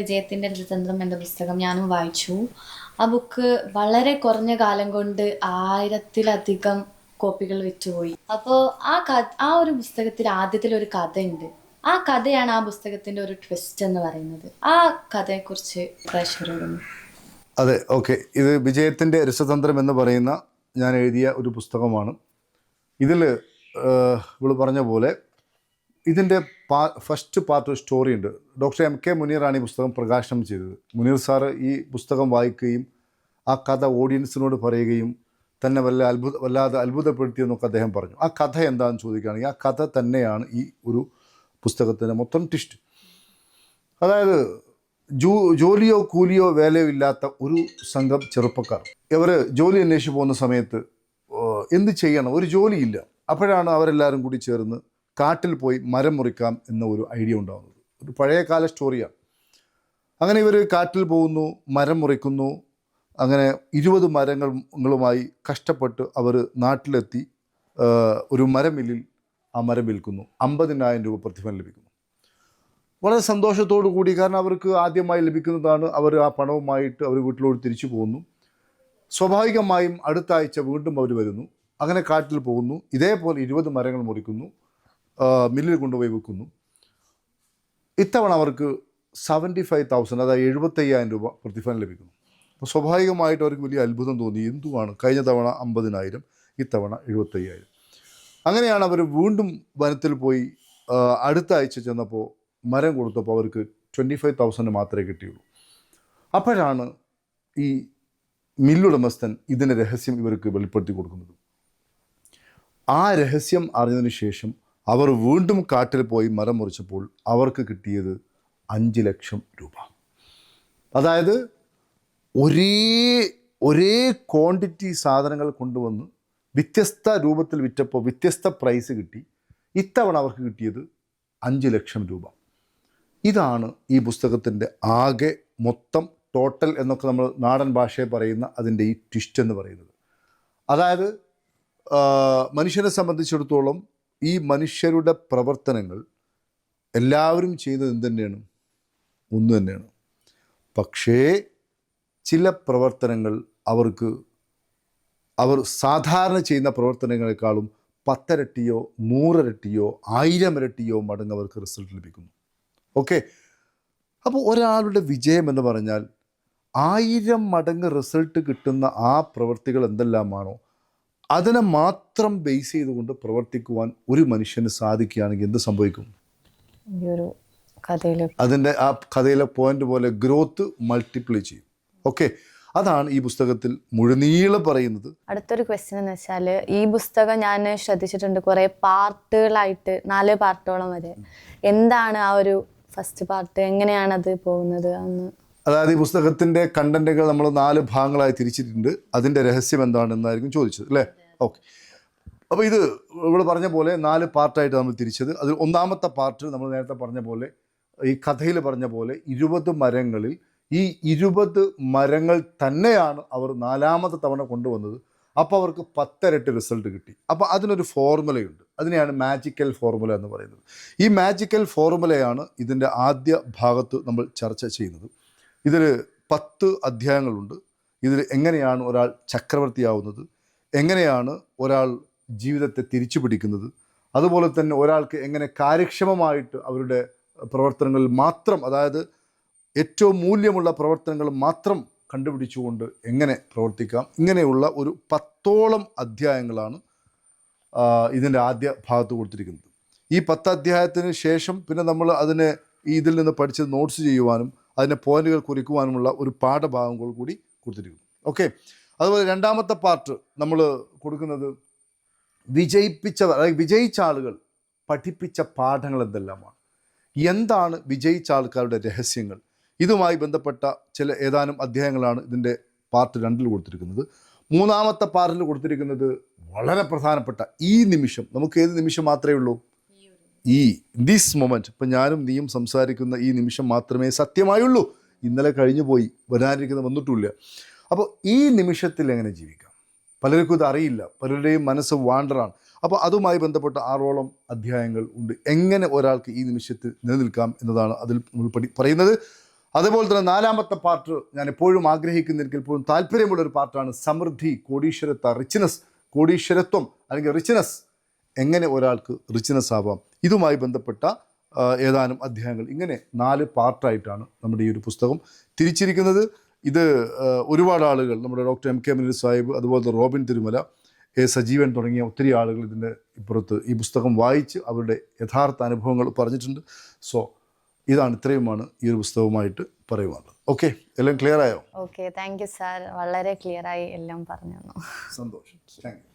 വിജയത്തിന്റെ രജതന്ത്രം എന്ന പുസ്തകം ഞാനും വായിച്ചു. ആ ബുക്ക് വളരെ കുറഞ്ഞ കാലം കൊണ്ട് ആയിരത്തിലധികം കോപ്പികൾ വിറ്റുപോയി. അപ്പോൾ ആ കഥ ആ ഒരു പുസ്തകത്തിൽ ആദ്യത്തിൽ ഒരു കഥയുണ്ട്. ആ കഥയാണ് ആ പുസ്തകത്തിന്റെ ഒരു ട്വിസ്റ്റ് എന്ന് പറയുന്നത്. ആ കഥയെക്കുറിച്ച് പ്രേക്ഷകരോടൊന്ന് അതെ ഓക്കെ ഇത് വിജയത്തിന്റെ രസതന്ത്രം എന്ന് പറയുന്ന ഞാൻ എഴുതിയ ഒരു പുസ്തകമാണ്. ഇതിൽ ഇവൾ പറഞ്ഞ പോലെ ഇതിന്റെ പാ ഫസ്റ്റ് പാർട്ട് ഒരു സ്റ്റോറി ഉണ്ട്. ഡോക്ടർ എം കെ മുനീറാണ് ഈ പുസ്തകം പ്രകാശനം ചെയ്തത്. മുനീർ സാറ് ഈ പുസ്തകം വായിക്കുകയും ആ കഥ ഓഡിയൻസിനോട് പറയുകയും തന്നെ വല്ല അത്ഭുത വല്ലാതെ അത്ഭുതപ്പെടുത്തിയെന്നൊക്കെ അദ്ദേഹം പറഞ്ഞു. ആ കഥ എന്താണെന്ന് ചോദിക്കുകയാണെങ്കിൽ ആ കഥ തന്നെയാണ് ഈ ഒരു പുസ്തകത്തിന്റെ മൊത്തം ട്വിസ്റ്റ് അതായത് ജോ ജോലിയോ കൂലിയോ വേലയോ ഇല്ലാത്ത ഒരു സംഘം ചെറുപ്പക്കാർ. ഇവർ ജോലി അന്വേഷിച്ച് പോകുന്ന സമയത്ത് എന്ത് ചെയ്യണം? ഒരു ജോലിയില്ല. അപ്പോഴാണ് അവരെല്ലാവരും കൂടി ചേർന്ന് കാട്ടിൽ പോയി മരം മുറിക്കാം എന്ന ഒരു ഐഡിയ ഉണ്ടാകുന്നത് ഒരു പഴയകാല സ്റ്റോറിയാണ്. അങ്ങനെ ഇവർ കാട്ടിൽ പോകുന്നു മരം മുറിക്കുന്നു. അങ്ങനെ ഇരുപത് മരങ്ങളുമായി കഷ്ടപ്പെട്ട് അവർ നാട്ടിലെത്തി ഒരു മരമില്ലിൽ ആ മരം വിൽക്കുന്നു. അമ്പതിനായിരം രൂപ പ്രതിഫലം ലഭിക്കുന്നു. വളരെ സന്തോഷത്തോടു കൂടി കാരണം അവർക്ക് ആദ്യമായി ലഭിക്കുന്നതാണ് അവർ ആ പണവുമായിട്ട് അവർ വീട്ടിലോട്ട് തിരിച്ചു പോകുന്നു. സ്വാഭാവികമായും അടുത്ത ആഴ്ച വീണ്ടും അവർ വരുന്നു. അങ്ങനെ കാട്ടിൽ പോകുന്നു. ഇതേപോലെ ഇരുപത് മരങ്ങൾ മുറിക്കുന്നു. മില്ലിൽ കൊണ്ടുപോയി വിൽക്കുന്നു. ഇത്തവണ അവർക്ക് സെവന്റി ഫൈവ് തൗസൻഡ് അതായത് എഴുപത്തയ്യായിരം രൂപ പ്രതിഫലം ലഭിക്കുന്നു. അപ്പോൾ സ്വാഭാവികമായിട്ട് അവർക്ക് വലിയ അത്ഭുതം തോന്നി. എന്തുവാണ്? കഴിഞ്ഞ തവണ അമ്പതിനായിരം ഇത്തവണ എഴുപത്തയ്യായിരം. അങ്ങനെയാണ് അവർ വീണ്ടും വനത്തിൽ പോയി അടുത്ത ആഴ്ച ചെന്നപ്പോൾ മരം കൊടുത്തപ്പോൾ അവർക്ക് ട്വന്റി ഫൈവ് തൗസൻഡ് മാത്രമേ കിട്ടിയുള്ളൂ. അപ്പോഴാണ് ഈ മില്ലുടമസ്ഥൻ ഇതിന്റെ രഹസ്യം ഇവർക്ക് വെളിപ്പെടുത്തി കൊടുക്കുന്നത്. ആ രഹസ്യം അറിഞ്ഞതിന് ശേഷം അവർ വീണ്ടും കാട്ടിൽ പോയി മരം മുറിച്ചപ്പോൾ അവർക്ക് കിട്ടിയത് അഞ്ച് ലക്ഷം രൂപ. അതായത് ഒരേ ഒരേ ക്വാണ്ടിറ്റി സാധനങ്ങൾ കൊണ്ടുവന്ന് വ്യത്യസ്ത രൂപത്തിൽ വിറ്റപ്പോൾ വ്യത്യസ്ത പ്രൈസ് കിട്ടി. ഇത്തവണ അവർക്ക് കിട്ടിയത് അഞ്ച് ലക്ഷം രൂപ. ഇതാണ് ഈ പുസ്തകത്തിന്റെ ആകെ മൊത്തം ടോട്ടൽ എന്നൊക്കെ നമ്മൾ നാടൻ ഭാഷയെ പറയുന്ന അതിന്റെ ഈ ട്വിസ്റ്റ് എന്ന് പറയുന്നത്. അതായത് മനുഷ്യനെ സംബന്ധിച്ചിടത്തോളം ഈ മനുഷ്യരുടെ പ്രവർത്തനങ്ങൾ എല്ലാവരും ചെയ്യുന്നത് എന്ത് തന്നെയാണ് ഒന്ന് തന്നെയാണ്. പക്ഷേ ചില പ്രവർത്തനങ്ങൾ അവർക്ക് അവർ സാധാരണ ചെയ്യുന്ന പ്രവർത്തനങ്ങളെക്കാളും പത്തരട്ടിയോ നൂറരട്ടിയോ ആയിരം ഇരട്ടിയോ മടങ്ങ് അവർക്ക് റിസൾട്ട് ലഭിക്കുന്നു. ഓക്കെ? അപ്പോൾ ഒരാളുടെ വിജയം എന്ന് പറഞ്ഞാൽ ആയിരം മടങ്ങ് റിസൾട്ട് കിട്ടുന്ന ആ പ്രവൃത്തികൾ എന്തെല്ലാമാണോ? അതിനെ മാത്രം ബേസ് ചെയ്തുകൊണ്ട് പ്രവർത്തിക്കുവാൻ ഒരു മനുഷ്യന് സാധിക്കുകയാണെങ്കിൽ എന്ത് സംഭവിക്കും? അതിന്റെ ആ കഥയിലെ പോയിന്റ് പോലെ ഗ്രോത്ത് മൾട്ടിപ്ലൈ ചെയ്യും. ഓക്കെ അതാണ് ഈ പുസ്തകത്തിൽ മുഴുനീളം പറയുന്നത്. അടുത്തൊരു ക്വസ്റ്റ്യൻ എന്ന് വെച്ചാൽ ഈ പുസ്തകം ഞാൻ ശ്രദ്ധിച്ചിട്ടുണ്ട് കുറേ പാർട്ടുകളായിട്ട് നാല് പാർട്ടോളം വരെ. എന്താണ് ആ ഒരു ഫസ്റ്റ് പാർട്ട് എങ്ങനെയാണ് അത് പോകുന്നത്? എന്ന് അതായത് ഈ പുസ്തകത്തിന്റെ കണ്ടന്റുകൾ നമ്മൾ നാല് ഭാഗങ്ങളായി തിരിച്ചിട്ടുണ്ട്. അതിന്റെ രഹസ്യം എന്താണെന്നായിരിക്കും ചോദിച്ചത് അല്ലേ? ഓക്കെ അപ്പോൾ ഇത് ഇവിടെ പറഞ്ഞ പോലെ നാല് പാർട്ടായിട്ട് നമ്മൾ തിരിച്ചത്. അതിൽ ഒന്നാമത്തെ പാർട്ട് നമ്മൾ നേരത്തെ പറഞ്ഞ പോലെ ഈ കഥയിൽ പറഞ്ഞ പോലെ ഇരുപത് മരങ്ങളിൽ ഈ ഇരുപത് മരങ്ങൾ തന്നെയാണ് അവർ നാലാമത്തെ തവണ കൊണ്ടുവന്നത്. അപ്പോൾ അവർക്ക് പത്തരട്ടി റിസൾട്ട് കിട്ടി. അപ്പോൾ അതിനൊരു ഫോർമുലയുണ്ട് അതിനെയാണ് മാജിക്കൽ ഫോർമുല എന്ന് പറയുന്നത്. ഈ മാജിക്കൽ ഫോർമുലയാണ് ഇതിന്റെ ആദ്യ ഭാഗത്ത് നമ്മൾ ചർച്ച ചെയ്യുന്നത്. ഇതിൽ പത്ത് അധ്യായങ്ങളുണ്ട്. ഇതിൽ എങ്ങനെയാണ് ഒരാൾ ചക്രവർത്തിയാവുന്നത്? എങ്ങനെയാണ് ഒരാൾ ജീവിതത്തെ തിരിച്ചു പിടിക്കുന്നത്? അതുപോലെ തന്നെ ഒരാൾക്ക് എങ്ങനെ കാര്യക്ഷമമായിട്ട് അവരുടെ പ്രവർത്തനങ്ങളിൽ മാത്രം അതായത് ഏറ്റവും മൂല്യമുള്ള പ്രവർത്തനങ്ങൾ മാത്രം കണ്ടുപിടിച്ചുകൊണ്ട് എങ്ങനെ പ്രവർത്തിക്കാം? ഇങ്ങനെയുള്ള ഒരു പത്തോളം അധ്യായങ്ങളാണ് ഇതിന്റെ ആദ്യ ഭാഗത്ത് കൊടുത്തിരിക്കുന്നത്. ഈ പത്ത് അധ്യായത്തിന് ശേഷം പിന്നെ നമ്മൾ അതിനെ ഇതിൽ നിന്ന് പഠിച്ച് നോട്ട്സ് ചെയ്യുവാനും അതിന്റെ പോയിന്റുകൾ കുറിക്കുവാനുമുള്ള ഒരു പാഠഭാഗങ്ങൾ കൂടി കൊടുത്തിരിക്കുന്നു. ഓക്കെ അതുപോലെ രണ്ടാമത്തെ പാർട്ട് നമ്മൾ കൊടുക്കുന്നത് വിജയിപ്പിച്ചവർ അതായത് വിജയിച്ച ആളുകൾ പഠിപ്പിച്ച പാഠങ്ങൾ എന്തെല്ലാമാണ്? എന്താണ് വിജയിച്ച ആൾക്കാരുടെ രഹസ്യങ്ങൾ? ഇതുമായി ബന്ധപ്പെട്ട ചില ഏതാനും അധ്യായങ്ങളാണ് ഇതിന്റെ പാർട്ട് രണ്ടിൽ കൊടുത്തിരിക്കുന്നത്. മൂന്നാമത്തെ പാർട്ടിൽ കൊടുത്തിരിക്കുന്നത് വളരെ പ്രധാനപ്പെട്ട ഈ നിമിഷം. നമുക്ക് ഏത് നിമിഷം മാത്രമേ ഉള്ളൂ? ഈ ദിസ് മൊമെന്റ് ഇപ്പം ഞാനും നീയും സംസാരിക്കുന്ന ഈ നിമിഷം മാത്രമേ സത്യമായുള്ളൂ. ഇന്നലെ കഴിഞ്ഞു പോയി വരാനിരിക്കുന്ന വന്നിട്ടില്ല അപ്പോൾ ഈ നിമിഷത്തിൽ എങ്ങനെ ജീവിക്കാം? പലർക്കും ഇത് അറിയില്ല. പലരുടെയും മനസ്സ് വാണ്ടറാണ്. അപ്പോൾ അതുമായി ബന്ധപ്പെട്ട ആറോളം അധ്യായങ്ങൾ ഉണ്ട്. എങ്ങനെ ഒരാൾക്ക് ഈ നിമിഷത്തിൽ നിലനിൽക്കാം എന്നതാണ് അതിൽ പഠി പറയുന്നത്. അതുപോലെ തന്നെ നാലാമത്തെ പാർട്ട് ഞാൻ എപ്പോഴും ആഗ്രഹിക്കുന്നെങ്കിൽ എപ്പോഴും താല്പര്യമുള്ള ഒരു പാർട്ടാണ്. സമൃദ്ധി കോടീശ്വരത്ത റിച്ച്നസ് കോടീശ്വരത്വം അല്ലെങ്കിൽ റിച്ച്നസ് എങ്ങനെ ഒരാൾക്ക് റിച്ച്നസ് ആവാം? ഇതുമായി ബന്ധപ്പെട്ട ഏതാനും അധ്യായങ്ങൾ. ഇങ്ങനെ നാല് പാർട്ടായിട്ടാണ് നമ്മുടെ ഈ ഒരു പുസ്തകം തിരിച്ചിരിക്കുന്നത്. ഇത് ഒരുപാട് ആളുകൾ നമ്മുടെ doctor M K Munir Sahib അതുപോലെ റോബിൻ തിരുമല എ സജീവൻ തുടങ്ങിയ ഒത്തിരി ആളുകൾ ഇതിന്റെ ഇപ്പുറത്ത് ഈ പുസ്തകം വായിച്ച് അവരുടെ യഥാർത്ഥ അനുഭവങ്ങൾ പറഞ്ഞിട്ടുണ്ട്. സോ ഇതാണ് ഇത്രയുമാണ് ഈ ഒരു പുസ്തകവുമായിട്ട് പറയുവാനുള്ളത്. ഓക്കെ എല്ലാം ക്ലിയർ ആയോ? Okay thank you sir. വളരെ ക്ലിയർ ആയി എല്ലാം പറഞ്ഞു സന്തോഷം. Thank you.